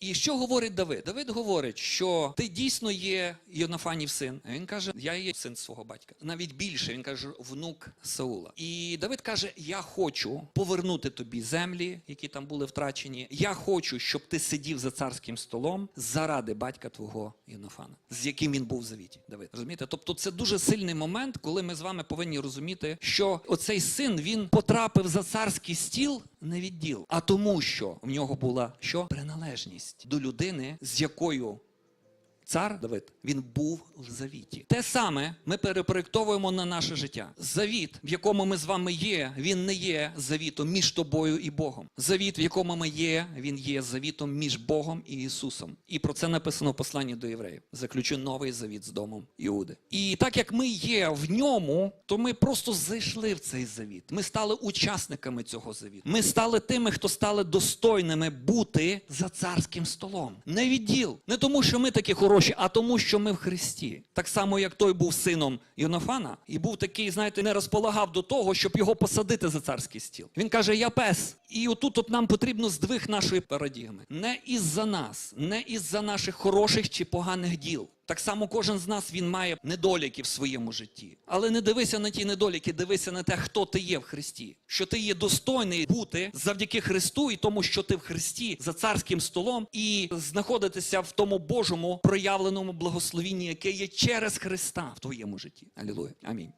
І що говорить Давид? Давид говорить, що ти дійсно є Йонафанів син. Він каже, я є син свого батька. Навіть більше він каже, внук Саула. І Давид каже: Я хочу повернути тобі землі, які там були втрачені. Я хочу, щоб ти сидів за царським столом заради батька твого Йонафана, з яким він був в завіті. Давид розумієте? Тобто, це дуже сильний момент, коли ми з вами повинні розуміти, що оцей син він потрапив за царський стіл не відділ, а тому, що в нього була що? Приналежність до людини, з якою Цар Давид він був в завіті. Те саме ми перепроєктовуємо на наше життя. Завіт, в якому ми з вами є, він не є завітом між тобою і Богом. Завіт, в якому ми є, він є завітом між Богом і Ісусом. І про це написано в посланні до євреїв. Заключу новий завіт з домом Іуди. І так як ми є в ньому, то ми просто зайшли в цей завіт. Ми стали учасниками цього завіту. Ми стали тими, хто стали достойними бути за царським столом. Не від діл. Не тому, що ми такі хороші, а тому, що ми в Христі. Так само, як той був сином Йонафана, і був такий, знаєте, не розполагав до того, щоб його посадити за царський стіл. Він каже: Я пес. І отут от нам потрібно здвиг нашої парадігми. Не із-за нас, не із-за наших хороших чи поганих діл. Так само кожен з нас він має недоліки в своєму житті. Але не дивися на ті недоліки, дивися на те, хто ти є в Христі. Що ти є достойний бути завдяки Христу і тому, що ти в Христі за царським столом і знаходитися в тому Божому проявленому благословінні, яке є через Христа в твоєму житті. Алілуя. Амінь.